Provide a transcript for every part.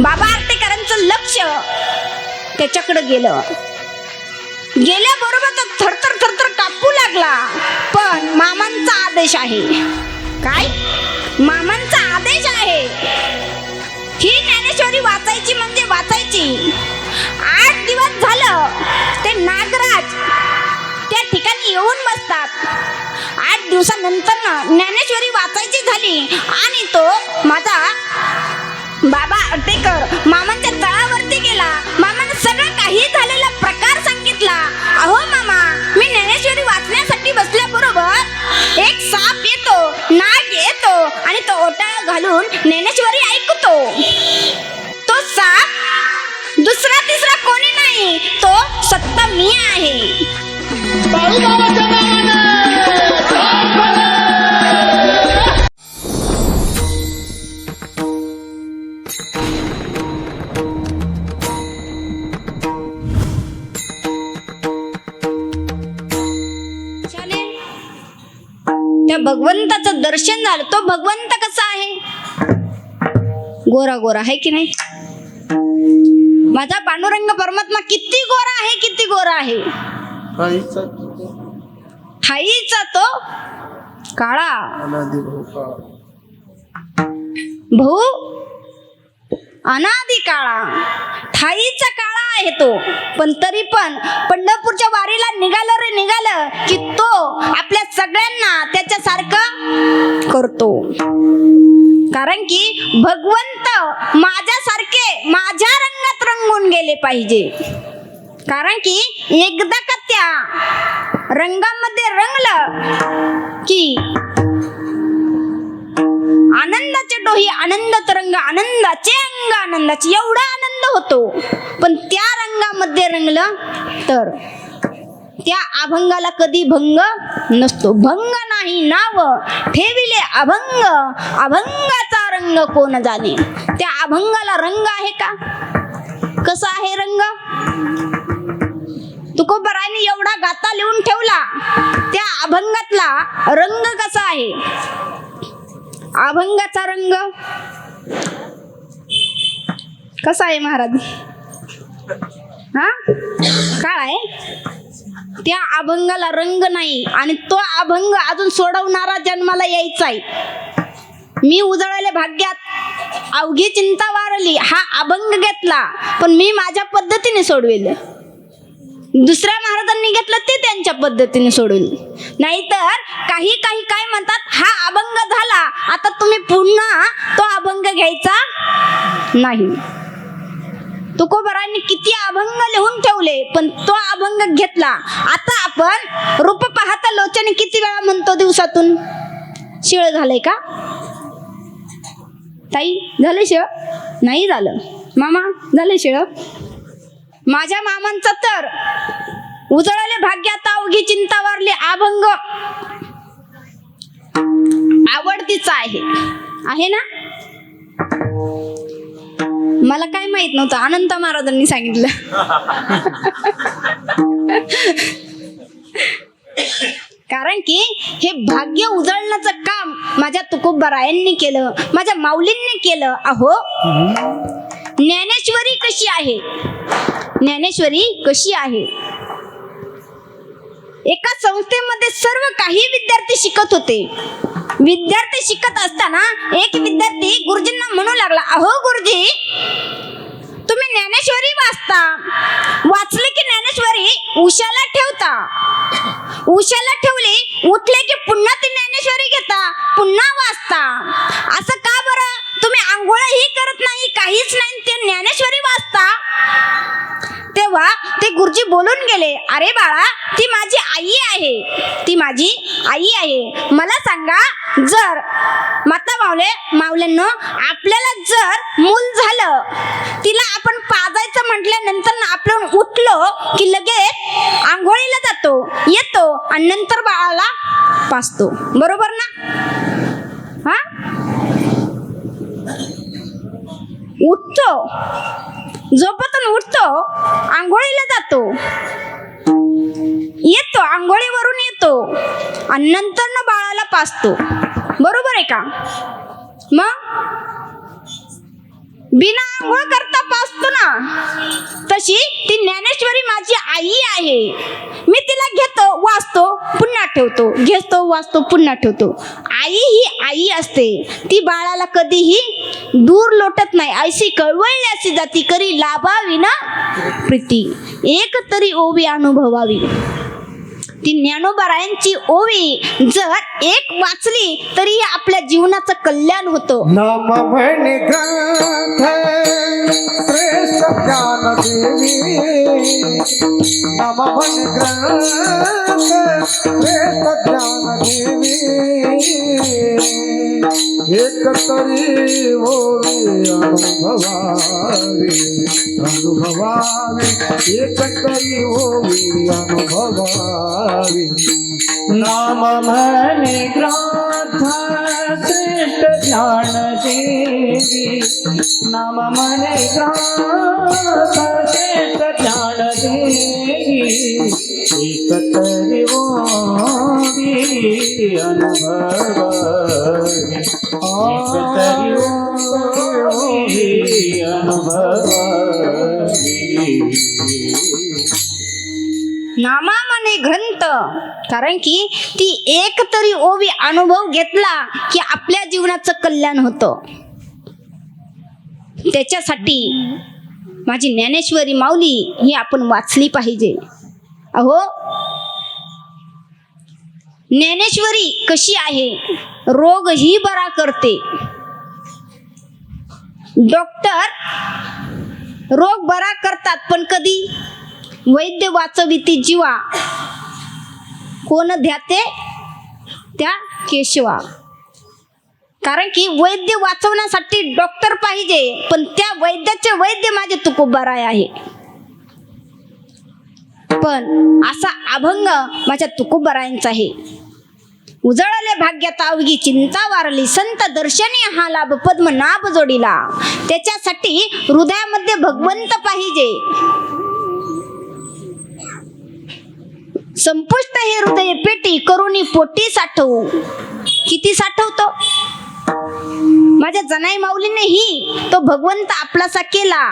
बाबा आर्टेकरांचं लक्ष त्याच्याकडे गेलं. गेल्याबरोबर तर थरथर थरथर कापू लागला. पण मामांचा आदेश आहे. काय? मामांचा आदेश आहे. ही ज्ञानेश्वरी वाचायची म्हणजे वाचायची. आठ दिवस झालं ते नागराज त्या ठिकाणी येऊन बसतात. आठ दिवसानंतर ज्ञानेश्वरी वाचायची झाली आणि तो माझा अटेकर मामांच्या तळावरती गेला. मामानं सगळं काही झालेला प्रकार सांगितला. अहो मामा मी ज्ञानेश्वरी वाचण्यासाठी बसल्याबरोबर एक साप येतो नाग येतो आणि तो ओटा घालून ज्ञानेश्वरी ऐकतो. तो साप दुसरा तिसरा कोणी नाही तो सत्ता मी आहे. भगवंताचं दर्शन झालं. तो भगवंत कसा आहे? गोरा गोरा आहे की नाही? माझा पांडुरंग परमात्मा किती गोरा आहे किती गोरा आहे? ठाईचा तो काळा. भाऊ अनादी काळा. थाईचा काळा आहे तो. पण तरी पण पंढरपूरच्या वारीला निघालं रे निघालं की तो आपल्या सगळ्यांना त्याच्यासारखं करतो. कारण की भगवंत माझ्यासारखे माझ्या रंगात रंगून गेले पाहिजे. कारण की एकदा का त्या रंगामध्ये रंगलं की आनंद डोही आनंद तरंग आनंदाचे अंग आनंदाचे एवढा आनंद होतो. पण त्या रंगामध्ये रंगलं तर त्या अभंगाला कधी भंग नसतो. भंग नाही नाव ठेविले अभंग. अभंगाचा रंग कोण जाणे? त्या अभंगाला रंग आहे का? कसा आहे रंग? तुकोबराने एवढा गाता लिहून ठेवला. त्या अभंगातला रंग कसा आहे? अभंगाचा रंग? कसा आहे महाराज? हा? काळ आहे? त्या अभंगाला रंग नाही आणि तो अभंग अजून सोडवणारा जन्माला यायचा आहे. मी उजळले भाग्यात अवघी चिंता वारली हा अभंग घेतला पण मी माझ्या पद्धतीने सोडवेल. दुसऱ्या महाराजांनी घेतलं ते त्यांच्या पद्धतीने सोडून. नाहीतर काही काही काय म्हणतात हा अभंग झाला आता तुम्ही पुन्हा तो अभंग घ्यायचा नाही. तुकोबरांनी किती अभंग लिहून ठेवले पण तो अभंग घेतला. आता आपण रूप पाहता लोचन किती वेळा म्हणतो दिवसातून? शिळ झालंय का? ताई झालं शिळ? नाही झालं. मामा झालं शिळ? माझ्या मामांचं तर उजळले भाग्यात अवघी चिंता वारली अभंग. आवडतीचा आहे. आहे ना? मला काय माहीत नव्हतं. अनंत महाराजांनी सांगितलं. कारण की हे भाग्य उजळण्याचं काम माझ्या तुकोबरायांनी केलं माझ्या माऊलींनी केलं. अहो ज्ञानेश्वरी कशी आहे? ज्ञानेश्वरी कशी आहे? एका संस्थेमध्ये सर्व काही विद्यार्थी शिकत होते. विद्यार्थी शिकत असताना एक विद्यार्थी गुरुजींना म्हणू लागला अहो गुरुजी तुम्ही ज्ञानेश्वरी वाचता? वाचले की ज्ञानेश्वरी उशाला ठेवता? उशाला ठेवली उठले की पुन्हा ती ज्ञानेश्वरी घेता पुन्हा वाचता? असं का बरं? तुम्ही आंघोळही करत नाही काहीच नाही ते ज्ञानेश्वरी वाचता. तेव्हा ते गुरुजी बोलून गेले अरे बाळा ती माझी आई आहे ती माझी आई आहे. मला सांगा जर माता मावले मावल्यांनो आपल्याला जर मूल झालं तिला आपण पाजायचं म्हटल्यानंतर ना आपण उठलो की लगेच आंघोळीला जातो येतो आणि नंतर बाळाला पाजतो. बरोबर ना? हा? उठतो. झोपतून उठतो आंघोळीला जातो. येतो आंघोळीवरून येतो आणि नंतर न बाळाला पाचतो. बरोबर आहे का? मग? बिना आंघोळ करता पाचतो ना. तशी ती ज्ञानेश्वरी माझी आई आहे. मी तिला घेतो वाचतो पुन्हा ठेवतो. घेतो वाचतो पुन्हा ठेवतो. आई ही आई असते ती बाळाला कधीही दूर लोटत नाही. ऐशी कळवळल्याची जाती करी लाभावी ना प्रीती. एक तरी ओवी अनुभवावी. ती ज्ञानोबारायांची ओवी जर एक वाचली तरी आपल्या जीवनाचं कल्याण होतं. ज्ञान देवी नम म्हणे ग्रंथ श्रेष्ठ ज्ञान देवी एक तरी होवी अनुभवावी अनुभवावी। एक तरी होवी अनुभवावी। नाम म्हणे ग्रंथ श्रेष्ठ ज्ञान देवी नाम म्हणे ग्रंथ ज्ञान ओवी ओवी नामा म्हणे ग्रंथ कारण की ती एक तरी ओवी अनुभव घेतला की आपल्या जीवनाचं कल्याण होतं. त्याच्यासाठी माझी ज्ञानेश्वरी माऊली ही आपण वाचली पाहिजे. अहो ज्ञानेश्वरी कशी आहे? रोग ही बरा करते. डॉक्टर रोग बरा करतात पण कधी? वैद्य वाचविती जीवा. कोण ध्याते त्या केशवा. कारण की वैद्य वाचवण्यासाठी डॉक्टर पाहिजे पण त्या वैद्याचे वैद्य माझे तुकोबाराय आहे. पण असा अभंग माझ्या तुकोबारायांचा आहे. उजळले भाग्यात अवघी चिंता वारली संत दर्शनी हा लाभ पद्मनाभ जोडीला. त्याच्यासाठी हृदयामध्ये भगवंत पाहिजे. संपुष्ट हे हृदय पेटी करुणी पोटी साठवू. किती साठवतो? माझ्या जनाई माऊलीने ही तो भगवंत आपलासा केला.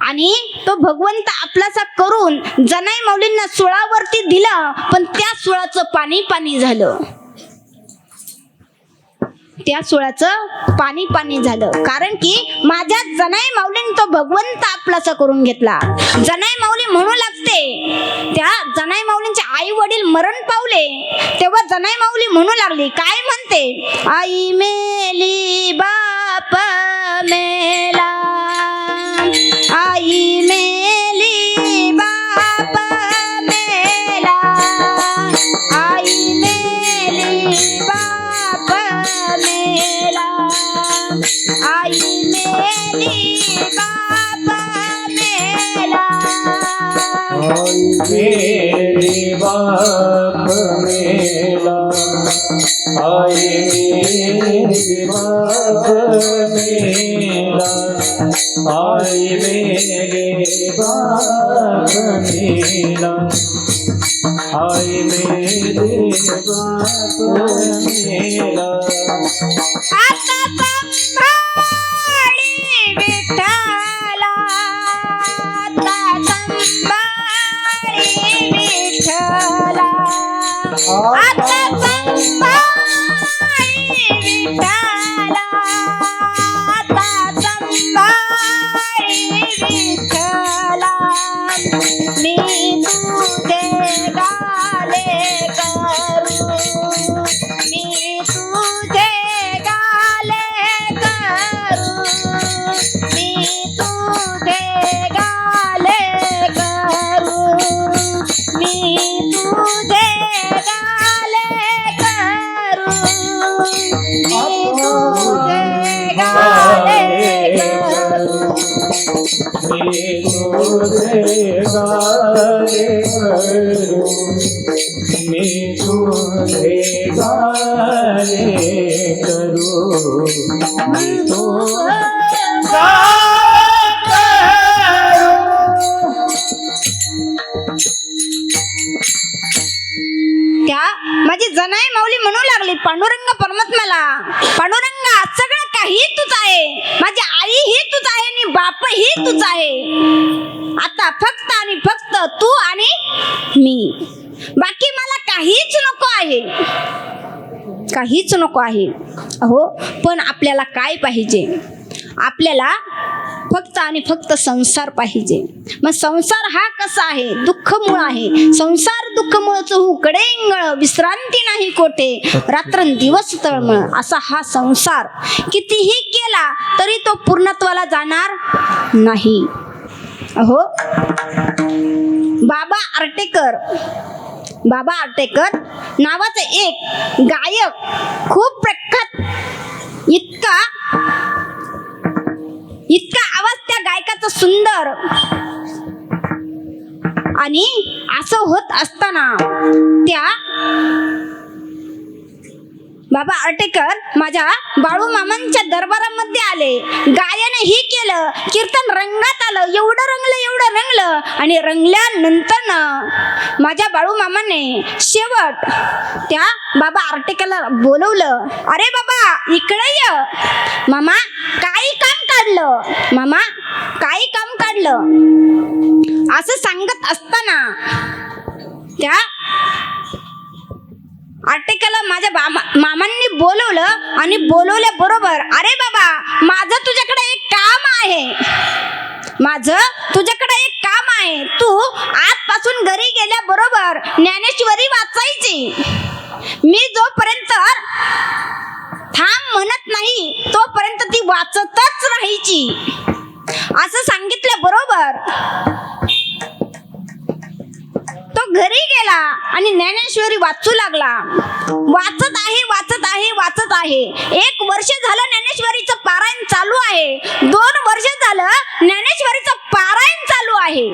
आणि तो भगवंत आपलासा करून जनाई माऊलींना सुळावरती दिला पण त्या सुळाचं पाणी पाणी झालं. त्या सुळाचं पाणी पाणी झालं. कारण की माझ्या जनाई माऊलीने तो भगवंत आपलासा करून घेतला. जनाई माऊली म्हणू लागते त्या जनाई माऊलींचे आई वडील मरण पावले तेव्हा जनाई माऊली म्हणू लागली काय म्हणते? आई मेली बाप मेला. बाप मेला। आई मेली बाप मेला। मेरे बाप मेला। आए मेरे बाप मेला आए मेरे बाप मेला आए मेरे बाप मेला तुझे करू. मी त्या माझी जनाई माऊली म्हणू लागली पांडुरंग परमात्म्याला. पांडुरंगा सगळं काही तूच ही तुझ आहे आता फक्त आणि फक्त तू आणि मी बाकी मला काहीच नको आहे. काहीच नको आहे. अहो पण आपल्याला काय पाहिजे? आपल्याला फक्त आणि फक्त संसार पाहिजे. मग संसार हा कसा आहे? दुःखमूळ आहे. संसार दुःखमूळच उकडे इंगळ विश्रांती नाही कोठे. रात्रंदिवस तळमळ. असा हा संसार. कितीही केला तरी तो पूर्णत्वाला जाणार नाही. अहो बाबा आर्टेकर बाबा आर्टेकर नावाचं एक गायक खूप प्रख्यात. इतका इतका आवाज त्या गायकाचा सुंदर. आणि असं होत असताना त्या बाबा अटेकर माझ्या बाळू मामांच्या दरबारामध्ये आले. गायन ही केलं कीर्तन रंगात आलं एवढं रंगलं एवढं रंगलं आणि रंगल्यानंतर माझ्या बाळू मामाने शेवट त्या बाबा आर्टेकरला बोलवलं अरे बाबा इकडे ये. मामा काही काम काढलं. मामा काही काम काढलं. असं सांगत असताना त्या आर्टिकल माझ्या बाबा मामांनी बोलवलं आणि बोलवल्या बरोबर अरे बाबा माझं तुझ्याकडे एक काम आहे. माझं तुझ्याकडे एक काम आहे. तू आजपासून घरी गेल्याबरोबर ज्ञानेश्वरी वाचायची. मी जोपर्यंत थांब म्हणत नाही तोपर्यंत ती वाचतच राहायची. असं सांगितलं बरोबर. घरी गेला आणि ज्ञानेश्वरी वाचू लागला. वाचत आहे वाचत आहे वाचत आहे. एक वर्ष झालं ज्ञानेश्वरीचं पारायण चालू आहे. दोन वर्ष झालं ज्ञानेश्वरीचं पारायण चालू आहे.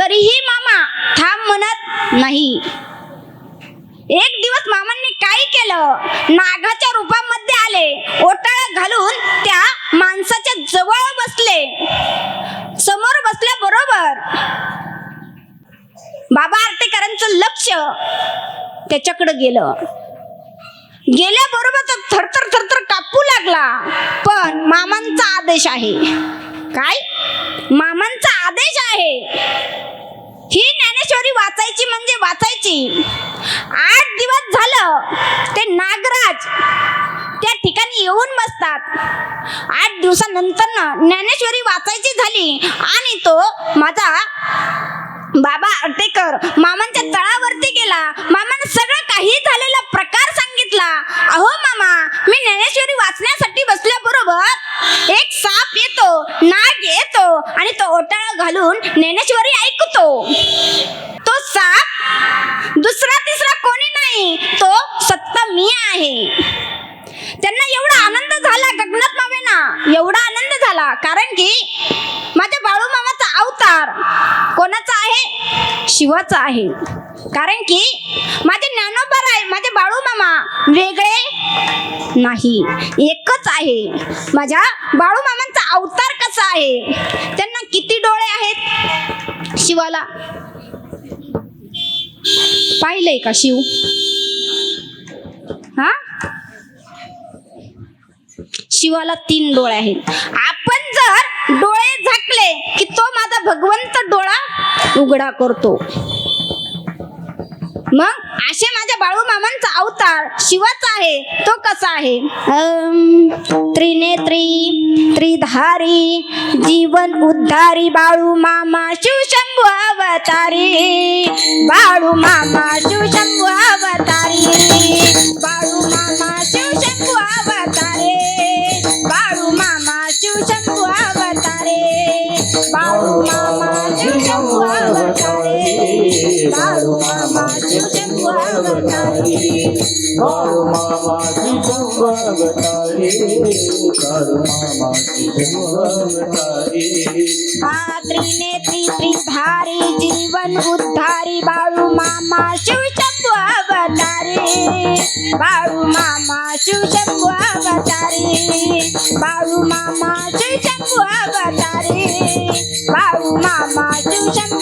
तरीही मामा थांब म्हणत नाही. एक दिवस मामांनी काय केलं. नागाच्या रूपामध्ये आले. ओटाळा घालून त्या माणसाच्या जवळ बसले. समोर बसल्या बरोबर बाबा आर्टेकरांचं लक्ष त्याच्याकडे गेलं. गेल्याबरोबर तो थरथर थरथर कापू लागला. पण मामांचा आदेश आहे. काय? मामांचा आदेश आहे. ही ज्ञानेश्वरी वाचायची म्हणजे वाचायची. आठ दिवस झालं ते नागराज त्या ठिकाणी येऊन बसतात. आठ दिवसानंतर ज्ञानेश्वरी वाचायची झाली आणि तो माझा बाबा अटेकर मामांच्या तळावरती गेला. मामाने सगळं काही झालेला प्रकार सांगितला. अहो मामा मी ज्ञानेश्वरी वाचण्यासाठी बसल्याबरोबर एक साप येतो नाग येतो आणि तो ओटाळा घालून ज्ञानेश्वरी ऐकतो. तो साप दुसरा तिसरा कोणी नाही तो सत्ता मी आहे. त्यांना एवढा आनंद झाला गगनात मावेना. एवढा आनंद झाला कारण की माझ्या अवतार कोणाचा आहे? शिवाचा आहे. कारण की माझे ज्ञानोबर आहे माझे बाळू मामा वेगळे नाही. एकच आहे. माझ्या बाळू मामांचा अवतार कसा आहे? त्यांना किती डोळे आहेत? शिवाला. पाहिलंय का शिव? हा? शिवाला तीन डोळे आहेत. आपण जर डोळे झाकले की तो माझा भगवंत डोळा उघडा करतो. मग असे माझ्या बाळू मामांचा अवतार शिवाचा आहे तो कसा आहे? त्रिनेत्री त्रिधारी जीवन उद्धारी बाळू मामा शिवशंभू अवतारी. बाळू मामा शिवशंभू अवतारी. मामाची मामाची त्रिनेत्री त्रिधारी जीवन उद्धारी बाळू मामा शिवशंभू अवतारी. बाळू मामा शिवशंभू अवतारी. बाळू मामा शिवशंभू अवतारी. बाळू मामा शिवशंभू